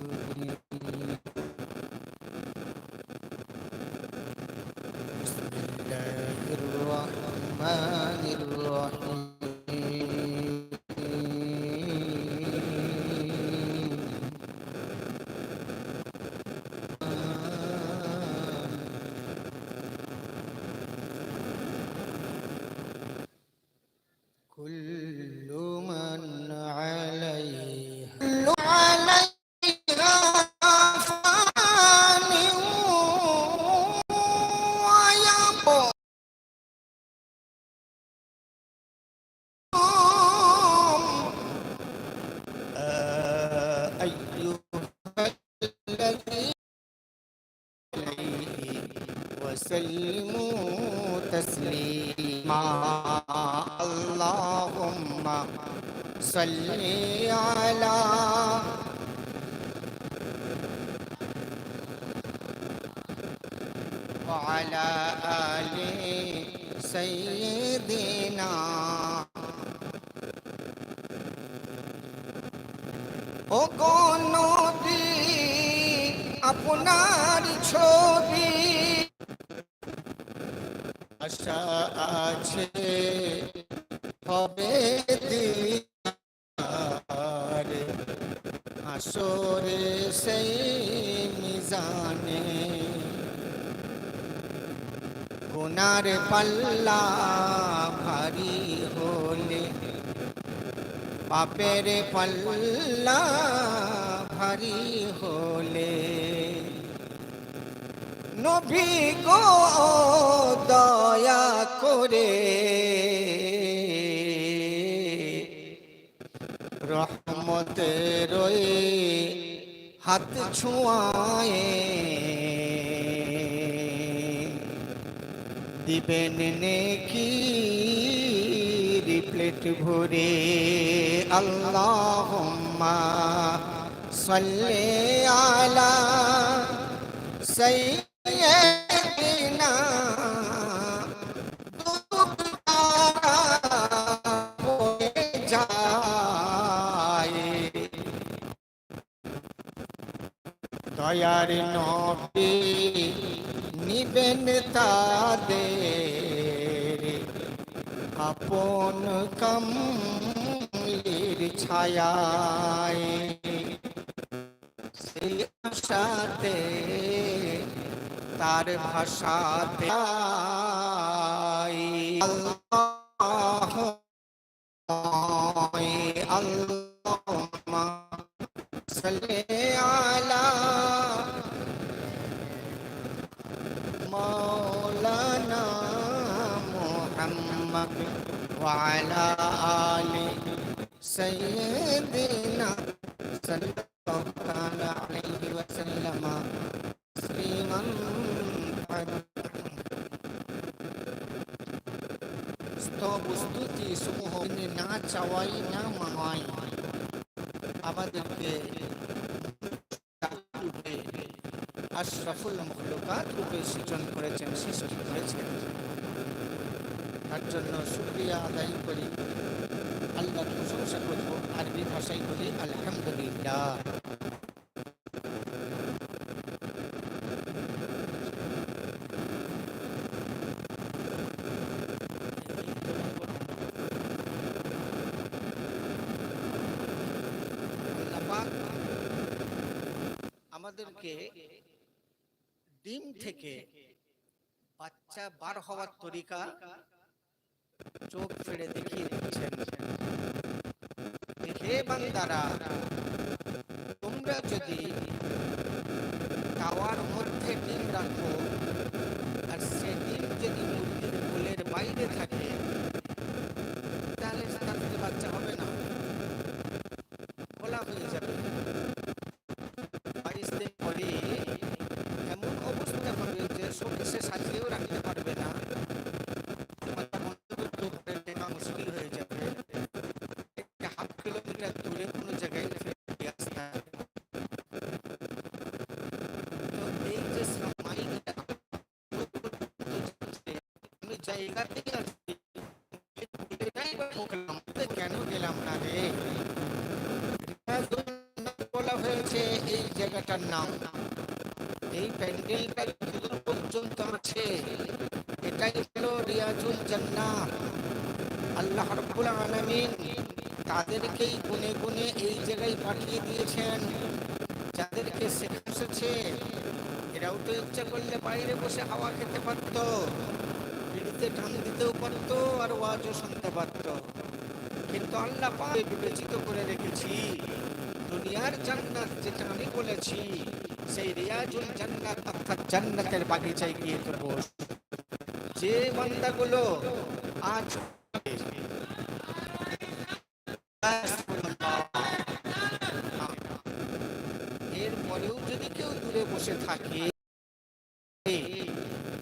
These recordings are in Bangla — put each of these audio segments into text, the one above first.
ஒரு பெரிய وسلموا تسليما اللهم صل على وعلى آل سيدنا ও নদী আপনার ছবি আশা আছে, হবে দিদার। আসরে সেই মিজানে। গুনার পাল্লা ভারী হলে পাপের পাল্লা ভারী হলে। নবী গো, দয়া করে। রহমতের হাত ছোঁয়ায় দিবেন নেকি প্লেট ভরে। আল্লাহুম্মা সাল্লি আলা যায় দয়ার নবী নিবেন তাদের আপন কমলির ছায়ায়। সেই আশাতে তার ভাষাতে আল্লাহ আল্লাহ সাল্লি আলা মাওলানা মুহাম্মদ ওয়া আলা আলি সাইয়্যিদিনা সাল্লাল্লাহু আলাইহি ওয়া সাল্লাম স্তব স্তুতি সমূহ না চাওয়াই, না মাওয়াই। আমাদেরকে আশরাফুল মখলুকাত রূপে সৃজন করেছেন, সৃষ্টি করেছেন। তার জন্য শুক্রিয়া আদায় করি। আল্লাহ প্রশংসা করব, আরবি ভাষায় বলি, আলহামদুলিল্লাহ আল্লাহ পাক আমাদেরকে ডিম থেকে বাচ্চা বার হওয়ার তরিকা চোখ ফেড়ে দেখিয়ে দিচ্ছেন। হে বান্দারা, তোমরা যদি তাওয়ার মধ্যে ডিম রাখো আর সে ডিম যদি মুরগির কোলের বাইরে থাকে তাহলে তার থেকে বাচ্চা হবে না খোলা হয়ে যাবে বাইশ দিন পরে এমন অবস্থা হবে যে সে সাজিয়েও রাখতে পারবে না মাথা বন্ধ করতেও পারবে না, মুশকিল হয়ে যাবে একটা হাফ কিলোমিটার দূরে কোনো জায়গায় ফেলে আসতে হবে। তো এই যে সময়টা কেন গেলাম না রে বলা হয়েছে এই জায়গাটার নাম এই প্যান্ডেলটা যতদূর পর্যন্ত আছে এটাই হলো রিয়াজুল আল্লাহ রাব্বুল আলামিন তাদেরকেই গুনে গুনে এই জায়গায় পাঠিয়ে দিয়েছেন যাদেরকে শেখাচ্ছে এরাও তো ইচ্ছা করলে বাইরে বসে হাওয়া খেতে পারতো। বিড়িতে টান দিতেও পারতো আর ওয়াজও শুনতে পারতো কিন্তু আল্লাহ পাকে বিবেচিত করে রেখেছি, দুনিয়ার জান্নাত যেটা আমি বলেছি, সেই রিয়াজুল জান্নাত অর্থাৎ জান্নাতের বাগিচায় গিয়ে তো বস যে বান্দাগুলো আজ এর পরেও যদি কেউ দূরে বসে থাকে,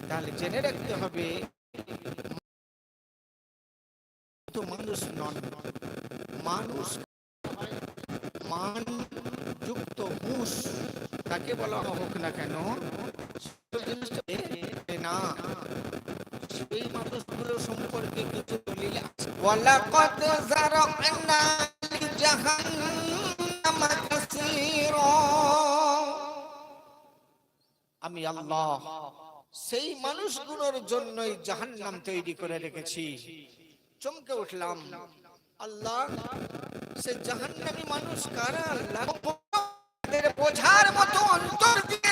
তাহলে জেনে রাখতে হবে তো মানুষ নন। মানুষ মান যুক্ত হুঁশ তাকে বলা হোক না কেন না। সেই মানুষগুলো সম্পর্কে কিছু আমি আল্লাহ, সেই মানুষগুলোর জন্যই জাহান্নাম তৈরি করে রেখেছি। চমকে উঠলাম আল্লাহ সে জাহান্নামী মানুষ কারা আল্লাহ বোঝার মতো অন্তর দিয়ে